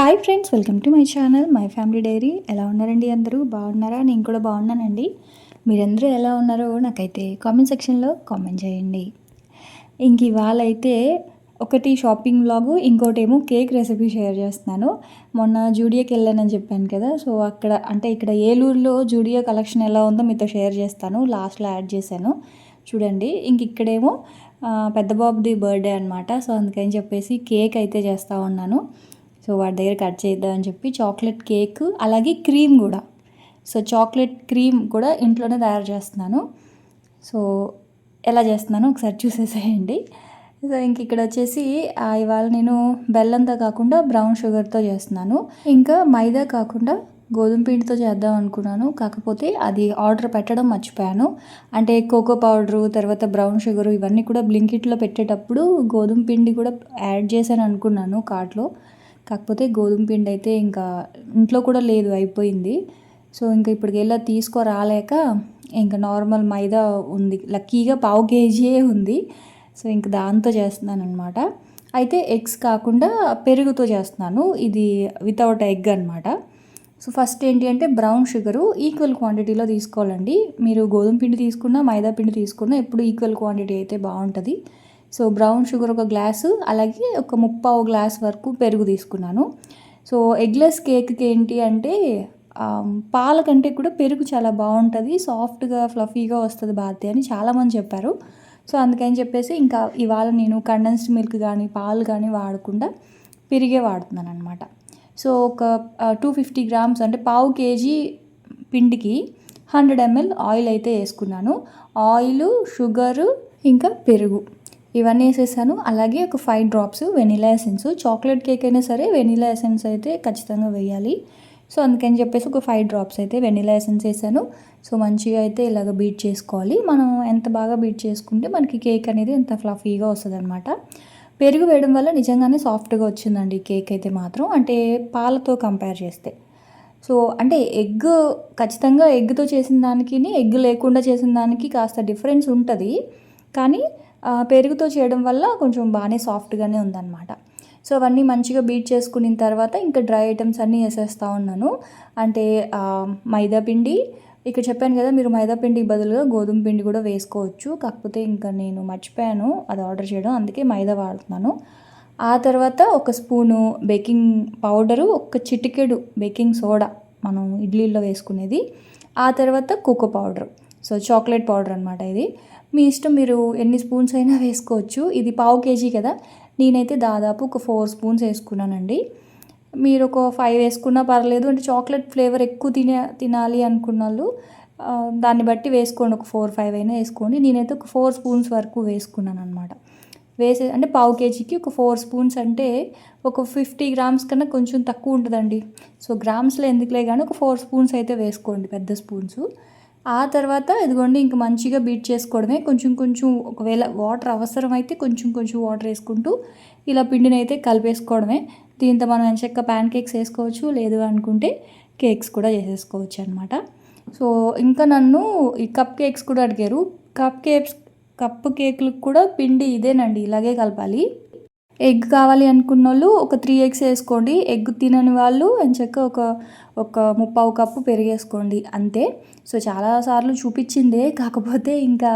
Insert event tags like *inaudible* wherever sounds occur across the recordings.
Hi friends welcome to my channel my family diary ఎలా ఉన్నారండి అందరూ? బాగున్నారా? నేను కూడా బాగున్నానండి. మీరందరూ ఎలా ఉన్నారో నాకైతే కామెంట్ సెక్షన్లో కామెంట్ చేయండి. ఇంక ఇవాళ అయితే ఒకటి షాపింగ్ బ్లాగు ఇంకోటేమో కేక్ రెసిపీ షేర్ చేస్తున్నాను. మొన్న జూడియోకి వెళ్ళానని చెప్పాను కదా సో అక్కడ అంటే ఇక్కడ ఏలూరులో జూడియో కలెక్షన్ ఎలా ఉందో మీతో షేర్ చేస్తాను. లాస్ట్లో యాడ్ చేశాను. చూడండి ఇంక ఇక్కడేమో పెద్ద బాబుది బర్త్డే అనమాట సో అందుకని చెప్పేసి కేక్ అయితే చేస్తూ ఉన్నాను. సో వాడి దగ్గర కట్ చేద్దాం అని చెప్పి చాక్లెట్ కేక్ అలాగే క్రీమ్ కూడా. సో చాక్లెట్ క్రీమ్ కూడా ఇంట్లోనే తయారు చేస్తున్నాను. సో ఎలా చేస్తున్నాను ఒకసారి చూసేసేయండి. సో ఇంక ఇక్కడ వచ్చేసి ఇవాళ నేను బెల్లంతో కాకుండా బ్రౌన్ షుగర్తో చేస్తున్నాను. ఇంకా మైదా కాకుండా గోధుమ పిండితో చేద్దాం అనుకున్నాను. కాకపోతే అది ఆర్డర్ పెట్టడం మర్చిపోయాను. అంటే కోకో పౌడరు తర్వాత బ్రౌన్ షుగర్ ఇవన్నీ కూడా బ్లింకిట్లో పెట్టేటప్పుడు గోధుమ పిండి కూడా యాడ్ చేశాను అనుకున్నాను కార్ట్లో. కాకపోతే గోధుమ పిండి అయితే ఇంకా ఇంట్లో కూడా లేదు అయిపోయింది. సో ఇంకా ఇప్పటికి వెళ్ళా తీసుకురాలేక ఇంకా నార్మల్ మైదా ఉంది. లక్కీగా పావు కేజీయే ఉంది. సో ఇంక దాంతో చేస్తున్నాను అనమాట అయితే ఎగ్స్ కాకుండా పెరుగుతో చేస్తున్నాను. ఇది వితౌట్ ఎగ్ అనమాట సో ఫస్ట్ ఏంటి అంటే బ్రౌన్ షుగరు ఈక్వల్ క్వాంటిటీలో తీసుకోవాలండి. మీరు గోధుమ పిండి తీసుకున్నా మైదా పిండి తీసుకున్నా ఎప్పుడు ఈక్వల్ క్వాంటిటీ అయితే బాగుంటుంది. సో బ్రౌన్ షుగర్ ఒక గ్లాసు అలాగే ఒక ముప్పావు గ్లాస్ వరకు పెరుగు తీసుకున్నాను. సో ఎగ్లెస్ కేక్కి ఏంటి అంటే పాల కంటే కూడా పెరుగు చాలా బాగుంటుంది సాఫ్ట్గా ఫ్లఫీగా వస్తుంది భారతి అని చాలామంది చెప్పారు. సో అందుకని చెప్పేసి ఇంకా ఇవాళ నేను కండెన్స్డ్ మిల్క్ కానీ పాలు కానీ వాడకుండా పెరిగే వాడుతున్నాను అనమాట సో ఒక టూ ఫిఫ్టీ గ్రామ్స్ అంటే పావు కేజీ పిండికి హండ్రెడ్ ఎంఎల్ ఆయిల్ అయితే వేసుకున్నాను. ఆయిల్ షుగరు ఇంకా పెరుగు. ఇవన్నీ వేసేసాను. అలాగే ఒక five drops vanilla essence chocolate cake అయినా సరే వెనీలా ఎసెన్స్ అయితే ఖచ్చితంగా వేయాలి. సో అందుకని చెప్పేసి ఒక ఫైవ్ డ్రాప్స్ అయితే వెనీలా ఎసెన్స్ వేసాను. సో మంచిగా అయితే ఇలాగ బీట్ చేసుకోవాలి. మనం ఎంత బాగా బీట్ చేసుకుంటే మనకి కేక్ అనేది ఎంత ఫ్లఫీగా వస్తుంది అనమాట పెరుగు వేయడం వల్ల నిజంగానే సాఫ్ట్గా వచ్చిందండి కేక్ అయితే మాత్రం. అంటే పాలతో కంపేర్ చేస్తే. సో అంటే ఎగ్ ఖచ్చితంగా ఎగ్తో చేసిన దానికి ఎగ్ లేకుండా చేసిన దానికి కాస్త డిఫరెన్స్ ఉంటుంది. కానీ పెరుగుతో చేయడం వల్ల కొంచెం బాగానే సాఫ్ట్గానే ఉందన్నమాట. సో అవన్నీ మంచిగా బీట్ చేసుకున్న తర్వాత ఇంకా డ్రై ఐటమ్స్ అన్నీ వేసేస్తూ ఉన్నాను. అంటే మైదా పిండి ఇక్కడ చెప్పాను కదా మీరు మైదా పిండికి బదులుగా గోధుమ పిండి కూడా వేసుకోవచ్చు. కాకపోతే ఇంకా నేను మర్చిపోయాను అది ఆర్డర్ చేయడం అందుకే మైదా వాడుతున్నాను. ఆ తర్వాత ఒక స్పూను బేకింగ్ పౌడరు ఒక చిటికెడు బేకింగ్ సోడా మనం ఇడ్లీలో వేసుకునేది. ఆ తర్వాత cocoa powder. So chocolate powder అనమాట ఇది. మీ ఇష్టం మీరు ఎన్ని స్పూన్స్ అయినా వేసుకోవచ్చు. ఇది పావు కేజీ కదా. నేనైతే దాదాపు ఒక ఫోర్ స్పూన్స్ వేసుకున్నానండి. మీరు ఒక ఫైవ్ వేసుకున్నా పర్లేదు. అంటే చాక్లెట్ ఫ్లేవర్ ఎక్కువ తినే తినాలి అనుకున్న వాళ్ళు దాన్ని బట్టి వేసుకోండి. ఒక ఫోర్ ఫైవ్ అయినా వేసుకోండి. నేనైతే ఒక ఫోర్ స్పూన్స్ వరకు వేసుకున్నాను అనమాట వేసే అంటే పావు కేజీకి ఒక ఫోర్ స్పూన్స్ అంటే ఒక ఫిఫ్టీ గ్రామ్స్ కన్నా కొంచెం తక్కువ ఉంటుందండి. సో గ్రామ్స్లో ఎందుకులే కానీ ఒక ఫోర్ స్పూన్స్ అయితే వేసుకోండి. పెద్ద స్పూన్స్. ఆ తర్వాత ఇదిగోండి ఇంక మంచిగా బీట్ చేసుకోవడమే. కొంచెం కొంచెం ఒకవేళ వాటర్ అవసరమైతే కొంచెం కొంచెం వాటర్ వేసుకుంటూ ఇలా పిండిని అయితే కలిపేసుకోవడమే. దీంతో మనం ఎంచక్క ప్యాన్ కేక్స్ వేసుకోవచ్చు లేదు అనుకుంటే కేక్స్ కూడా చేసేసుకోవచ్చు అనమాట సో ఇంకా నన్ను ఈ కప్ కేక్స్ కూడా అడిగారు. కప్ కేక్స్ కప్ కేక్లకు కూడా పిండి ఇదేనండి ఇలాగే కలపాలి. ఎగ్ కావాలి అనుకున్న వాళ్ళు ఒక త్రీ ఎగ్స్ వేసుకోండి. ఎగ్ తినని వాళ్ళు ఎంచక్క ఒక ఒక ముప్పావు కప్పు పెరిగేసుకోండి. అంతే. సో చాలాసార్లు చూపించిందే. కాకపోతే ఇంకా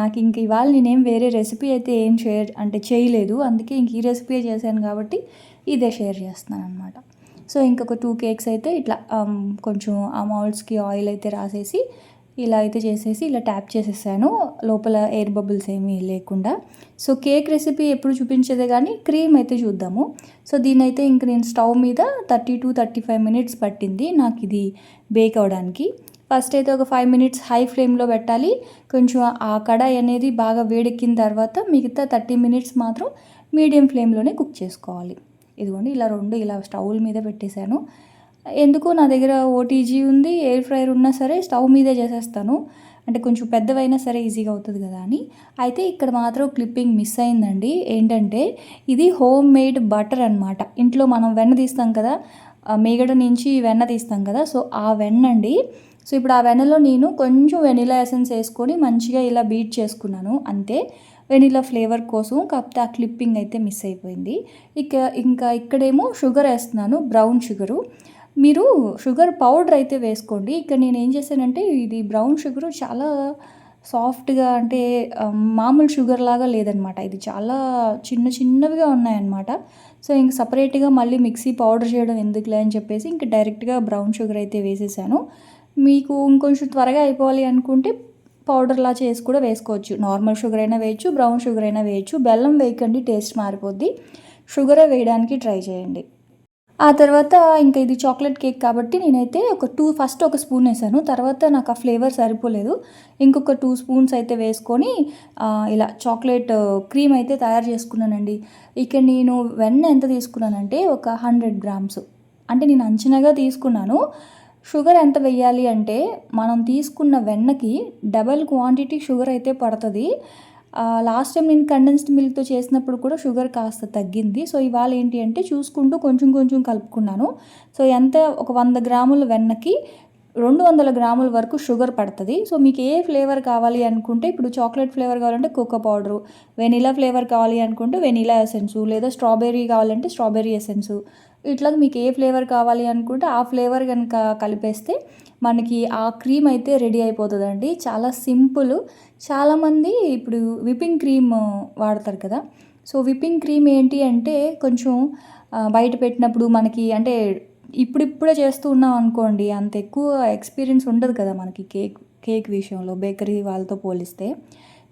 నాకు ఇంక ఇవాళ నేనేం వేరే రెసిపీ అయితే ఏం షేర్ అంటే చేయలేదు. అందుకే ఇంక ఈ రెసిపీ చేశాను కాబట్టి ఇదే షేర్ చేస్తున్నాను అనమాట సో ఇంకొక టూ కేక్స్ అయితే ఇట్లా కొంచెం ఆ మౌల్డ్స్కి ఆయిల్ అయితే రాసేసి ఇలా అయితే చేసేసి ఇలా ట్యాప్ చేసేసాను. లోపల ఎయిర్ బబుల్స్ ఏమీ లేకుండా. సో కేక్ రెసిపీ ఎప్పుడు చూపించేదే కానీ క్రీమ్ అయితే చూద్దాము. సో దీని అయితే ఇంక నేను స్టవ్ మీద thirty to thirty five minutes పట్టింది నాకు ఇది బేక్ అవడానికి. ఫస్ట్ అయితే ఒక ఫైవ్ మినిట్స్ హై ఫ్లేమ్లో పెట్టాలి. కొంచెం ఆ కడాయి అనేది బాగా వేడెక్కిన తర్వాత మిగతా థర్టీ మినిట్స్ మాత్రం మీడియం ఫ్లేమ్లోనే కుక్ చేసుకోవాలి. ఇదిగోండి ఇలా రెండు ఇలా స్టవ్ల మీద పెట్టేశాను. ఎందుకు నా దగ్గర ఓటీజీ ఉంది ఎయిర్ ఫ్రైయర్ ఉన్నా సరే స్టవ్ మీదే చేసేస్తాను. అంటే కొంచెం పెద్దవైనా సరే ఈజీగా అవుతుంది కదా అని. అయితే ఇక్కడ మాత్రం క్లిప్పింగ్ మిస్ అయిందండి. ఏంటంటే ఇది హోమ్ మేడ్ బటర్ అనమాట ఇంట్లో మనం వెన్న తీస్తాం కదా మేగడ నుంచి వెన్న తీస్తాం కదా సో ఆ వెన్న అండి. సో ఇప్పుడు ఆ వెన్నలో నేను కొంచెం వెనిలా ఎసెన్స్ వేసుకొని మంచిగా ఇలా బీట్ చేసుకున్నాను. అంతే. వెనిలా ఫ్లేవర్ కోసం కాకపోతే ఆ క్లిప్పింగ్ అయితే మిస్ అయిపోయింది. ఇక ఇంకా ఇక్కడేమో షుగర్ వేస్తున్నాను బ్రౌన్ షుగరు. మీరు షుగర్ పౌడర్ అయితే వేసుకోండి. ఇక్కడ నేను ఏం చేశానంటే ఇది బ్రౌన్ షుగర్ చాలా సాఫ్ట్గా అంటే మామూలు షుగర్ లాగా లేదనమాట. ఇది చాలా చిన్న చిన్నవిగా ఉన్నాయన్నమాట. సో ఇంక సపరేట్గా మళ్ళీ మిక్సీ పౌడర్ చేయడం ఎందుకులే అని చెప్పేసి ఇంక డైరెక్ట్గా బ్రౌన్ షుగర్ అయితే వేసేసాను. మీకు ఇంకొంచెం త్వరగా అయిపోవాలి అనుకుంటే పౌడర్లా చేసి కూడా వేసుకోవచ్చు. నార్మల్ షుగర్ అయినా వేయచ్చు బ్రౌన్ షుగర్ అయినా వేయచ్చు. బెల్లం వేయకండి టేస్ట్ మారిపోద్ది. షుగరే వేయడానికి ట్రై చేయండి. ఆ తర్వాత ఇంకా ఇది చాక్లెట్ కేక్ కాబట్టి నేనైతే ఒక టూ ఫస్ట్ ఒక స్పూన్ వేసాను. తర్వాత నాకు ఆ ఫ్లేవర్ సరిపోలేదు. ఇంకొక టూ స్పూన్స్ అయితే వేసుకొని ఇలా చాక్లెట్ క్రీమ్ అయితే తయారు చేసుకున్నానండి. ఇక నేను వెన్న ఎంత తీసుకున్నానంటే ఒక హండ్రెడ్ గ్రామ్స్. అంటే నేను అంచనాగా తీసుకున్నాను. షుగర్ ఎంత వెయ్యాలి అంటే మనం తీసుకున్న వెన్నకి డబల్ క్వాంటిటీ షుగర్ అయితే పడుతుంది. లాస్ట్ టైం నేను కండెన్స్డ్ మిల్క్తో చేసినప్పుడు కూడా షుగర్ కాస్త తగ్గింది. సో ఇవాళ ఏంటి అంటే చూసుకుంటూ కొంచెం కొంచెం కలుపుకున్నాను. సో ఎంత? ఒక వంద గ్రాముల వెన్నకి రెండు వందల గ్రాముల వరకు షుగర్ పడుతుంది. సో మీకు ఏ ఫ్లేవర్ కావాలి అనుకుంటే ఇప్పుడు చాక్లెట్ ఫ్లేవర్ కావాలంటే కోకో పౌడరు వెనీలా ఫ్లేవర్ కావాలి అనుకుంటే వెనీలా ఎసెన్సు లేదా స్ట్రాబెర్రీ కావాలంటే స్ట్రాబెర్రీ ఎసెన్సు ఇట్లా మీకు ఏ ఫ్లేవర్ కావాలి అనుకుంటే ఆ ఫ్లేవర్ కనుక కలిపేస్తే మనకి ఆ క్రీమ్ అయితే రెడీ అయిపోతుందండి. చాలా సింపుల్. చాలామంది ఇప్పుడు విప్పింగ్ క్రీమ్ వాడతారు కదా. సో విప్పింగ్ క్రీమ్ ఏంటి అంటే కొంచెం బయట పెట్టినప్పుడు మనకి అంటే ఇప్పుడిప్పుడే చేస్తూ ఉన్నాం అనుకోండి అంత ఎక్కువ ఎక్స్పీరియన్స్ ఉండదు కదా మనకి కేక్ కేక్ విషయంలో బేకరీ వాళ్ళతో పోలిస్తే.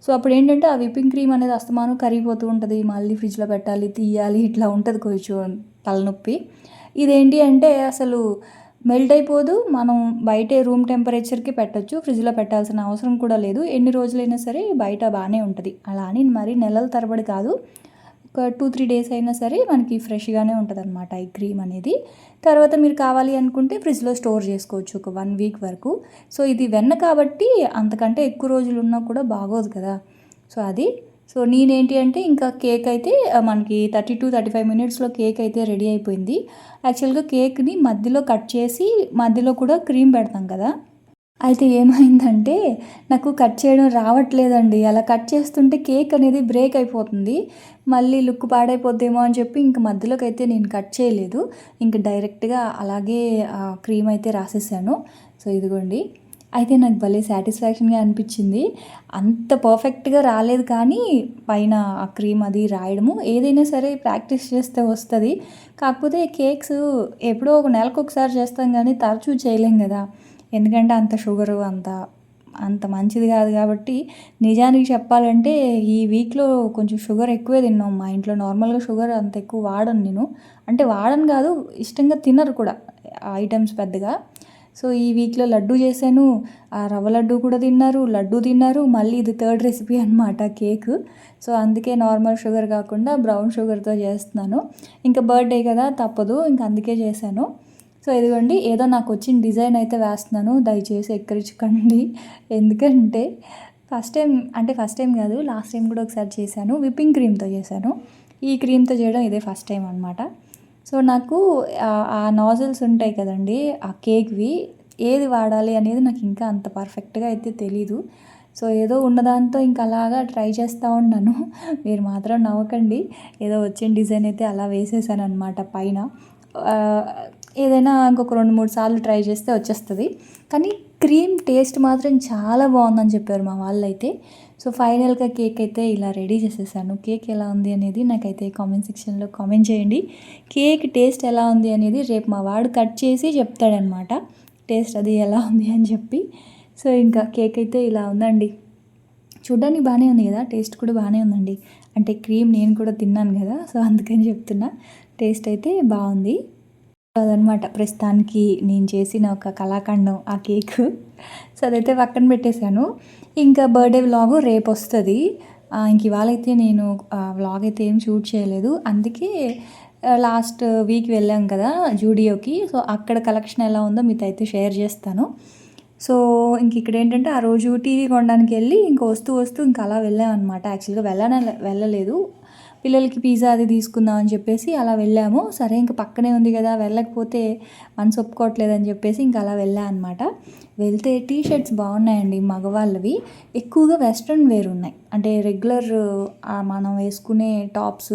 సో అప్పుడు ఏంటంటే ఆ విప్పింగ్ క్రీమ్ అనేది అస్తమానం కరిగిపోతూ ఉంటుంది. మళ్ళీ ఫ్రిడ్జ్లో పెట్టాలి తీయాలి ఇట్లా ఉంటుంది కొంచెం. తలనొప్పి. ఇదేంటి అంటే అసలు మెల్ట్ అయిపోదు. మనం బయటే రూమ్ టెంపరేచర్కి పెట్టొచ్చు. ఫ్రిడ్జ్లో పెట్టాల్సిన అవసరం కూడా లేదు. ఎన్ని రోజులైనా సరే బయట బాగానే ఉంటుంది. అలా అని మరి నెలల తరబడి కాదు. ఒక టూ త్రీ డేస్ అయినా సరే మనకి ఫ్రెష్గానే ఉంటుంది అనమాట ఈ క్రీమ్ అనేది. తర్వాత మీరు కావాలి అనుకుంటే ఫ్రిడ్జ్లో స్టోర్ చేసుకోవచ్చు ఒక వన్ వీక్ వరకు. సో ఇది వెన్న కాబట్టి అంతకంటే ఎక్కువ రోజులు ఉన్నా కూడా బాగోదు కదా. సో అది సో నేనేంటి అంటే ఇంకా కేక్ అయితే మనకి థర్టీ టు థర్టీ ఫైవ్ మినిట్స్లో కేక్ అయితే రెడీ అయిపోయింది. యాక్చువల్గా కేక్ని మధ్యలో కట్ చేసి మధ్యలో కూడా క్రీమ్ పెడతాం కదా. అయితే ఏమైందంటే నాకు కట్ చేయడం రావట్లేదండి. అలా కట్ చేస్తుంటే కేక్ అనేది బ్రేక్ అయిపోతుంది. మళ్ళీ లుక్ పాడైపోద్దేమో అని చెప్పి ఇంక మధ్యలోకి అయితే నేను కట్ చేయలేదు. ఇంక డైరెక్ట్గా అలాగే క్రీమ్ అయితే రాసేసాను. సో ఇదిగోండి. అయితే నాకు భలే సాటిస్ఫాక్షన్గా అనిపించింది. అంత పర్ఫెక్ట్గా రాలేదు కానీ పైన ఆ క్రీమ్ అది రాయడము ఏదైనా సరే ప్రాక్టీస్ చేస్తే వస్తుంది. కాకపోతే కేక్స్ ఎప్పుడో ఒక నెలకు ఒకసారి చేస్తాం కానీ తరచూ చేయలేం కదా. ఎందుకంటే అంత షుగరు అంత అంత మంచిది కాదు కాబట్టి నిజానికి చెప్పాలంటే ఈ వీక్లో కొంచెం షుగర్ ఎక్కువే తిన్నాం మా ఇంట్లో. నార్మల్గా షుగర్ అంత ఎక్కువ వాడను నేను. అంటే వాడను కాదు ఇష్టంగా తినరు కూడా ఐటమ్స్ పెద్దగా. సో ఈ వీక్లో లడ్డు చేశాను. ఆ రవ్వ లడ్డు కూడా తిన్నారు లడ్డు తిన్నారు. మళ్ళీ ఇది థర్డ్ రెసిపీ అనమాట కేక్. సో అందుకే నార్మల్ షుగర్ కాకుండా బ్రౌన్ షుగర్తో చేస్తున్నాను. ఇంకా బర్త్డే కదా తప్పదు. ఇంకా అందుకే చేశాను. సో ఇదిగోండి ఏదో నాకు వచ్చిన డిజైన్ అయితే వేస్తున్నాను. దయచేసి ఎక్కరించుకోండి. ఎందుకంటే ఫస్ట్ టైం అంటే ఫస్ట్ టైం కాదు లాస్ట్ టైం కూడా ఒకసారి చేశాను. విప్పింగ్ క్రీమ్తో చేశాను. ఈ క్రీమ్తో చేయడం ఇదే ఫస్ట్ టైం అనమాట సో నాకు ఆ- నాజిల్స్ ఉంటాయి కదండి ఆ కేక్వి ఏది వాడాలి అనేది నాకు ఇంకా అంత పర్ఫెక్ట్గా అయితే తెలీదు. సో ఏదో ఉన్నదాంతో ఇంకా అలాగా ట్రై చేస్తూ ఉన్నాను. మీరు మాత్రం నవ్వకండి. ఏదో వచ్చిన డిజైన్ అయితే అలా వేసేసాను అనమాట పైన ఏదైనా ఇంకొక రెండు మూడు సార్లు ట్రై చేస్తే వచ్చేస్తుంది. కానీ క్రీమ్ టేస్ట్ మాత్రం చాలా బాగుందని చెప్పారు మా వాళ్ళు అయితే సో ఫైనల్గా కేక్ అయితే ఇలా రెడీ చేసేసాను. కేక్ ఎలా ఉంది అనేది నాకైతే కామెంట్ సెక్షన్లో కామెంట్ చేయండి. కేక్ టేస్ట్ ఎలా ఉంది అనేది రేపు మా వాడు కట్ చేసి చెప్తాడనమాట. టేస్ట్ అది ఎలా ఉంది అని చెప్పి. సో ఇంకా కేక్ అయితే ఇలా ఉందండి. చూడ్డానికి బాగానే ఉంది కదా టేస్ట్ కూడా బాగానే ఉందండి. అంటే క్రీమ్ నేను కూడా తిన్నాను కదా సో అందుకని చెప్తున్నా. టేస్ట్ అయితే బాగుంది. అదనమాట ప్రస్తుతానికి నేను చేసిన ఒక కళాఖండం ఆ కేక్. సో అదైతే పక్కన పెట్టేశాను. ఇంకా బర్త్డే వ్లాగ్ రేపు వస్తుంది ఇంక ఇవాళైతే నేను వ్లాగ్ అయితే ఏం షూట్ చేయలేదు. అందుకే లాస్ట్ వీక్ వెళ్ళాం కదా జూడియోకి. సో అక్కడ కలెక్షన్ ఎలా ఉందో మీతో అయితే షేర్ చేస్తాను. సో ఇంక ఇక్కడ ఏంటంటే ఆ రోజు టీవీ కొనడానికి వెళ్ళి ఇంక వస్తూ వస్తూ ఇంకా అలా వెళ్ళాం అనమాట యాక్చువల్గా వెళ్ళన వెళ్ళలేదు. పిల్లలకి పిజ్జా అది తీసుకుందాం అని చెప్పేసి అలా వెళ్ళాము. సరే ఇంక పక్కనే ఉంది కదా వెళ్ళకపోతే మనసు ఒప్పుకోవట్లేదని చెప్పేసి ఇంకా అలా వెళ్ళా అనమాట వెళ్తే టీ షర్ట్స్ బాగున్నాయండి మగవాళ్ళవి. ఎక్కువగా వెస్ట్రన్ వేర్ ఉన్నాయి. అంటే రెగ్యులర్ మనం వేసుకునే టాప్స్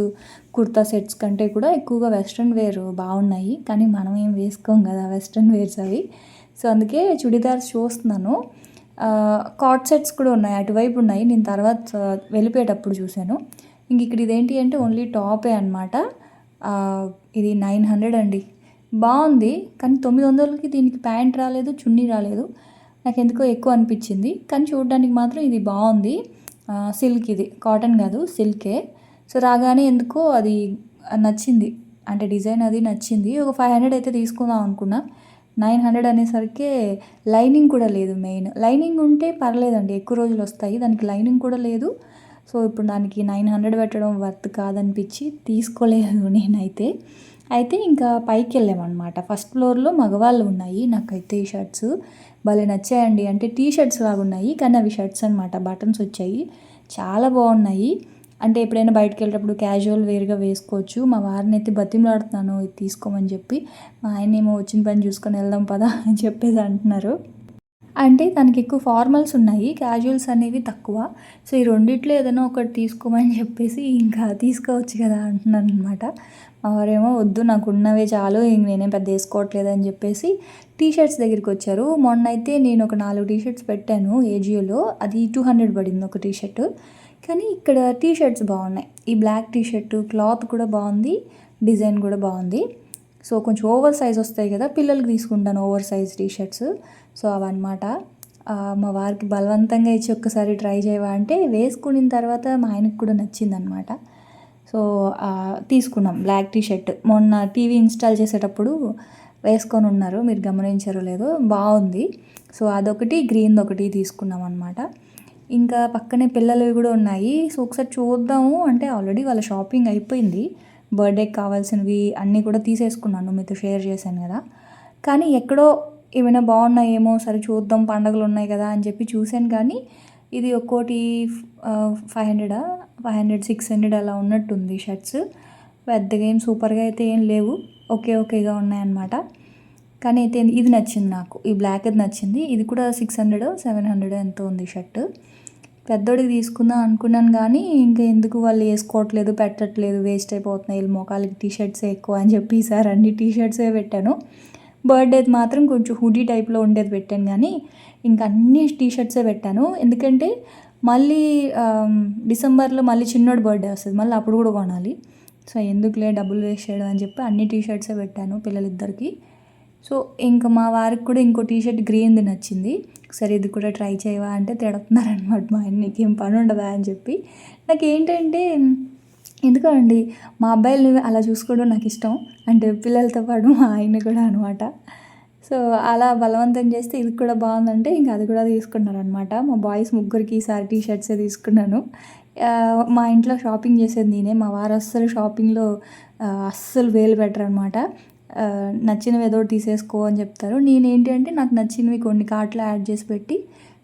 కుర్తా సెట్స్ కంటే కూడా ఎక్కువగా వెస్ట్రన్ వేర్ బాగున్నాయి. కానీ మనం ఏం వేసుకోం కదా వెస్ట్రన్ వేర్స్ అవి. సో అందుకే చుడిదార్స్ చూస్తున్నాను. కాట్ సెట్స్ కూడా ఉన్నాయి. అటువైపు ఉన్నాయి. నేను తర్వాత వెళ్ళిపోయేటప్పుడు చూశాను. ఇంక ఇక్కడ ఇదేంటి అంటే ఓన్లీ టాపే అనమాట ఇది నైన్ హండ్రెడ్ అండి. బాగుంది కానీ తొమ్మిది వందలకి దీనికి ప్యాంట్ రాలేదు చున్నీ రాలేదు. నాకు ఎందుకో ఎక్కువ అనిపించింది కానీ చూడడానికి మాత్రం ఇది బాగుంది. సిల్క్ ఇది కాటన్ కాదు సిల్కే సో రాగానే ఎందుకో అది నచ్చింది అంటే డిజైన్ అది నచ్చింది. ఒక ఫైవ్ హండ్రెడ్ అయితే తీసుకుందాం అనుకున్నా. నైన్ హండ్రెడ్ అనేసరికి లైనింగ్ కూడా లేదు మెయిన్ లైనింగ్ ఉంటే పర్లేదండి ఎక్కువ రోజులు వస్తాయి. దానికి లైనింగ్ కూడా లేదు. సో ఇప్పుడు దానికి నైన్ హండ్రెడ్ పెట్టడం వర్త్ కాదనిపించి తీసుకోలేదు నేనైతే. అయితే ఇంకా పైకి వెళ్ళామన్నమాట. ఫస్ట్ ఫ్లోర్లో మగవాళ్ళు ఉన్నాయి నాకైతే ఈ షర్ట్స్ భలే నచ్చాయండి. అంటే టీ షర్ట్స్ లాగా ఉన్నాయి కానీ అవి షర్ట్స్ అనమాట బటన్స్ వచ్చాయి. చాలా బాగున్నాయి. అంటే ఎప్పుడైనా బయటకు వెళ్ళేటప్పుడు క్యాజువల్ వేర్గా వేసుకోవచ్చు. మా వారిని అయితే బతిమలాడుతున్నాను ఇది తీసుకోమని చెప్పి. మా ఆయన ఏమో వచ్చిన పని చూసుకొని వెళ్దాం పదా అని చెప్పేసి అంటున్నారు. అంటే దానికి ఎక్కువ ఫార్మల్స్ ఉన్నాయి క్యాజువల్స్ అనేవి తక్కువ. సో ఈ రెండిట్లో ఏదైనా ఒకటి తీసుకోమని చెప్పేసి ఇంకా తీసుకోవచ్చు కదా అంటున్నాను అనమాట వారేమో వద్దు నాకు ఉన్నవే చాలు ఇంక నేనేం పెద్ద వేసుకోవట్లేదు అని చెప్పేసి టీ షర్ట్స్ దగ్గరికి వచ్చారు. మొన్న అయితే నేను ఒక నాలుగు టీ షర్ట్స్ పెట్టాను ఏజియోలో అది టూ హండ్రెడ్ పడింది ఒక టీ షర్ట్ కానీ ఇక్కడ టీ షర్ట్స్ బాగున్నాయి. ఈ బ్లాక్ టీ షర్టు క్లాత్ కూడా బాగుంది డిజైన్ కూడా బాగుంది. సో కొంచెం ఓవర్ సైజ్ వస్తాయి కదా పిల్లలకి తీసుకుంటాను over size T shirts so అవన్నమాట. మా వారికి బలవంతంగా ఇచ్చి ఒక్కసారి ట్రై చేయవా అంటే వేసుకున్న తర్వాత మా ఆయనకు కూడా నచ్చిందనమాట సో తీసుకున్నాం బ్లాక్ టీ షర్ట్ మొన్న టీవీ ఇన్స్టాల్ చేసేటప్పుడు వేసుకొని ఉన్నారు మీరు గమనించారో లేదో బాగుంది. సో అదొకటి గ్రీన్ ఒకటి తీసుకున్నాం అనమాట ఇంకా పక్కనే పిల్లలు కూడా ఉన్నాయి. సో ఒకసారి చూద్దాము అంటే ఆల్రెడీ వాళ్ళ షాపింగ్ అయిపోయింది. బర్త్డేకి కావాల్సినవి అన్నీ కూడా తీసేసుకున్నాను మీతో షేర్ చేశాను కదా. కానీ ఎక్కడో ఏమైనా బాగున్నాయేమో సరే చూద్దాం పండగలు ఉన్నాయి కదా అని చెప్పి చూశాను కానీ ఇది ఒక్కోటి ఫైవ్ హండ్రెడా? ఫైవ్ హండ్రెడ్ సిక్స్ హండ్రెడ్ అలా ఉన్నట్టుంది షర్ట్స్. పెద్దగా ఏం సూపర్గా అయితే ఏం లేవు ఓకే ఓకేగా ఉన్నాయన్నమాట. కానీ అయితే ఇది నచ్చింది నాకు ఈ బ్లాక్ అది నచ్చింది. ఇది కూడా సిక్స్ హండ్రెడ్ సెవెన్ హండ్రెడ్ ఎంతో ఉంది షర్ట్. పెద్దోడికి తీసుకుందాం అనుకున్నాను కానీ ఇంకా ఎందుకు వాళ్ళు వేసుకోవట్లేదు పెట్టట్లేదు వేస్ట్ అయిపోతున్నాయి వీళ్ళు మొఖాలకి టీ షర్ట్సే ఎక్కువ అని చెప్పి ఈసారి అన్ని టీ షర్ట్సే పెట్టాను బర్త్డేది మాత్రం కొంచెం హుడీ టైప్లో ఉండేది పెట్టాను కానీ ఇంకా అన్ని టీ షర్ట్సే పెట్టాను. ఎందుకంటే మళ్ళీ డిసెంబర్లో మళ్ళీ చిన్నోడు బర్త్డే వస్తుంది మళ్ళీ అప్పుడు కూడా కొనాలి. సో ఎందుకులే డబ్బులు వేస్ట్ చేయడం అని చెప్పి అన్ని టీ షర్ట్సే పెట్టాను పిల్లలిద్దరికి. సో ఇంకా మా వారికి కూడా ఇంకో టీ షర్ట్ గ్రీన్ది నచ్చింది. సరే ఇది కూడా ట్రై చేయవా అంటే తిడుతున్నారనమాట మా ఆయన నీకేం పని ఉండదా? అని చెప్పి. నాకు ఏంటంటే ఎందుకండి మా అబ్బాయిలు అలా చూసుకోవడం నాకు ఇష్టం. అంటే పిల్లలతో పాటు మా ఆయన కూడా అనమాట సో అలా బలవంతం చేస్తే ఇది కూడా బాగుందంటే ఇంకా అది కూడా తీసుకున్నారనమాట మా బాయ్స్ ముగ్గురికి ఈసారి టీ షర్ట్సే తీసుకున్నాను. మా ఇంట్లో షాపింగ్ చేసేది నేనే. మా వారు అస్సలు షాపింగ్లో అస్సలు వేలు పెట్టరు అనమాట నచ్చినవి ఏదో తీసేసుకో అని చెప్తారు. నేనేంటి అంటే నాకు నచ్చినవి కొన్ని కార్ట్లో యాడ్ చేసి పెట్టి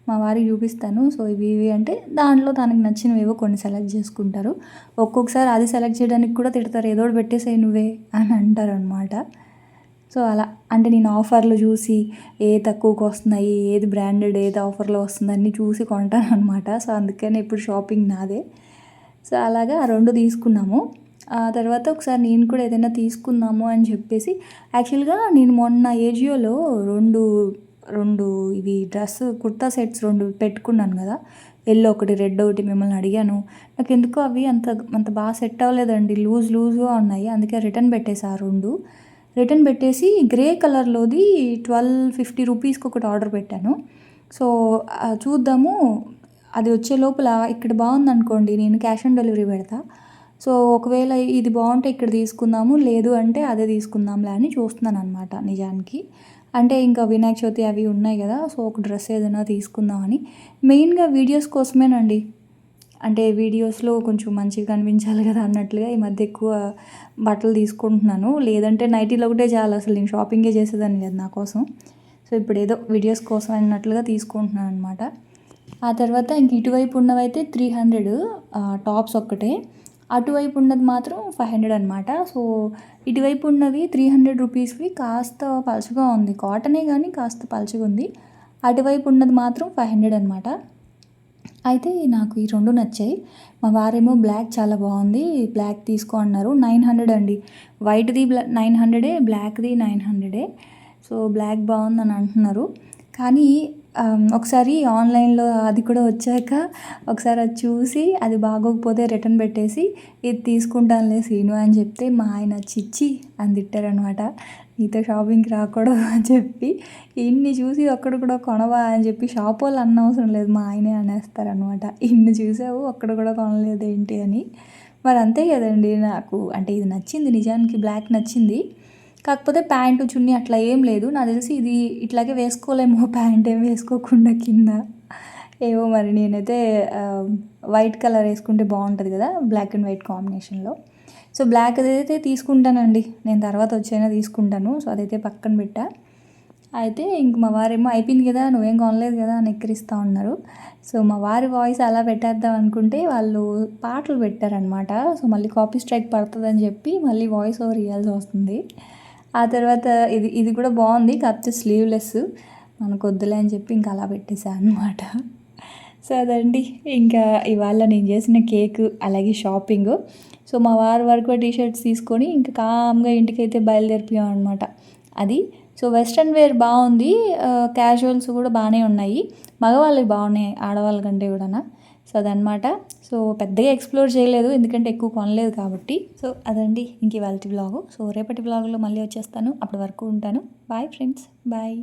మా వారికి చూపిస్తాను. సో ఇవి ఇవి అంటే దాంట్లో తనకు నచ్చినవి ఏవో కొన్ని సెలెక్ట్ చేసుకుంటారు. ఒక్కొక్కసారి అది సెలెక్ట్ చేయడానికి కూడా తిడతారు. ఏదో పెట్టేసాయి నువ్వే అని అంటారు అనమాట సో అలా అంటే నేను ఆఫర్లు చూసి ఏ తక్కువకి వస్తున్నాయి ఏది బ్రాండెడ్ ఏది ఆఫర్లో వస్తుంది అన్నీ చూసి కొంటాను అనమాట సో అందుకని ఇప్పుడు షాపింగ్ నాదే. సో అలాగా ఆ రెండు తీసుకున్నాము. ఆ తర్వాత ఒకసారి నేను కూడా ఏదైనా తీసుకుందాము అని చెప్పేసి యాక్చువల్గా నేను మొన్న ఏజియోలో రెండు రెండు ఇవి డ్రెస్ కుర్తా సెట్స్ రెండు పెట్టుకున్నాను కదా. ఎల్లో ఒకటి రెడ్ ఒకటి మిమ్మల్ని అడిగాను. నాకు ఎందుకో అవి అంత అంత బాగా సెట్ అవ్వలేదండి. లూజ్ లూజ్గా ఉన్నాయి. అందుకే రిటర్న్ పెట్టేసా రెండు. రిటర్న్ పెట్టేసి గ్రే కలర్లోది ట్వెల్వ్ ఫిఫ్టీ రూపీస్కి ఒకటి ఆర్డర్ పెట్టాను. సో చూద్దాము. అది వచ్చే లోపల ఇక్కడ బాగుందనుకోండి నేను క్యాష్ ఆన్ డెలివరీ పెడతా. సో ఒకవేళ ఇది బాగుంటే ఇక్కడ తీసుకుందాము లేదు అంటే అదే తీసుకుందాంలే అని చూస్తున్నాను అనమాట నిజానికి. అంటే ఇంకా వినాయక చవితి అవి ఉన్నాయి కదా సో ఒక డ్రెస్ ఏదైనా తీసుకుందామని మెయిన్గా వీడియోస్ కోసమేనండి. అంటే వీడియోస్లో కొంచెం మంచిగా కనిపించాలి కదా అన్నట్లుగా ఈ మధ్య ఎక్కువ బట్టలు తీసుకుంటున్నాను. లేదంటే నైటీలో ఒకటే చాలు అసలు నేను షాపింగే చేసేదాన్ని లేదు నా కోసం. సో ఇప్పుడు ఏదో వీడియోస్ కోసం అన్నట్లుగా తీసుకుంటున్నాను అనమాట ఆ తర్వాత ఇంక ఇటువైపు ఉన్నవైతే త్రీ హండ్రెడ్ టాప్స్ ఒక్కటే. అటువైపు ఉన్నది మాత్రం ఫైవ్ హండ్రెడ్ అనమాట సో ఇటువైపు ఉన్నవి త్రీ హండ్రెడ్ రూపీస్వి కాస్త పలుచగా ఉంది. కాటనే కానీ కాస్త పలుచగా ఉంది. అటువైపు ఉన్నది మాత్రం ఫైవ్ హండ్రెడ్ అనమాట అయితే నాకు ఈ రెండు నచ్చాయి. మా వారేమో బ్లాక్ చాలా బాగుంది. బ్లాక్ తీసుకో అన్నారు. నైన్ హండ్రెడ్ అండి. వైట్ది బ్లా నైన్ హండ్రెడే బ్లాక్ది నైన్ హండ్రెడే సో బ్లాక్ బాగుందని అంటున్నారు. కానీ ఒకసారి ఆన్లైన్లో అది కూడా వచ్చాక ఒకసారి అది చూసి అది బాగోకపోతే రిటర్న్ పెట్టేసి ఇది తీసుకుంటానులే సీను అని చెప్తే మా ఆయన చిచ్చి అని తిట్టారనమాట నీతో షాపింగ్కి రాకూడదు అని చెప్పి ఇన్ని చూసి అక్కడ కూడా కొనవా అని చెప్పి షాప్ వాళ్ళు అన్న అవసరం లేదు మా ఆయనే అనేస్తారనమాట ఇన్ని చూసావు అక్కడ కూడా కొనలేదు ఏంటి అని. మరి అంతే కదండి నాకు అంటే ఇది నచ్చింది నిజానికి బ్లాక్ నచ్చింది. కాకపోతే ప్యాంటు చున్నీ అట్లా ఏం లేదు. నాకు తెలిసి ఇది ఇట్లాగే వేసుకోలేమో *laughs* ప్యాంట్ ఏం వేసుకోకుండా కింద. ఏవో మరి నేనైతే వైట్ కలర్ వేసుకుంటే బాగుంటుంది కదా బ్లాక్ అండ్ వైట్ కాంబినేషన్లో. సో బ్లాక్ అయితే తీసుకుంటానండి. నేను తర్వాత వచ్చైనా తీసుకుంటాను. సో అదైతే పక్కన పెట్టా. అయితే ఇంక మా వారేమో అయిపోయింది కదా నువ్వేం కొనలేదు కదా అని ఎక్కిరిస్తూ ఉన్నారు. సో మా వారి వాయిస్ అలా పెట్టేద్దాం అనుకుంటే వాళ్ళు పాటలు పెట్టారనమాట సో మళ్ళీ కాపీ స్ట్రైక్ పడుతుందని చెప్పి మళ్ళీ వాయిస్ ఓవర్ ఇవ్వాల్సి వస్తుంది. ఆ తర్వాత ఇది ఇది కూడా బాగుంది. కాకపోతే స్లీవ్లెస్ మనకు వద్దులే అని చెప్పి ఇంకా అలా పెట్టేశాను అనమాట సో అదండి. ఇంకా ఇవాళ నేను చేసిన కేక్ అలాగే షాపింగ్. సో మా వారి వరకు టీ షర్ట్స్ తీసుకొని ఇంకా కామ్గా ఇంటికైతే బయలుదేరిపోయాం అనమాట అది. సో వెస్ట్రన్ వేర్ బాగుంది. క్యాజువల్స్ కూడా బాగానే ఉన్నాయి. మగవాళ్ళకి బాగున్నాయి ఆడవాళ్ళ కంటే కూడా సో అదనమాట సో పెద్దగా ఎక్స్ప్లోర్ చేయలేదు ఎందుకంటే ఎక్కువ కొనలేదు కాబట్టి. సో అదండి ఇంక ఇవాళ వ్లాగు సో రేపటి వ్లాగులో మళ్ళీ వచ్చేస్తాను. అప్పటి వరకు ఉంటాను. Bye friends bye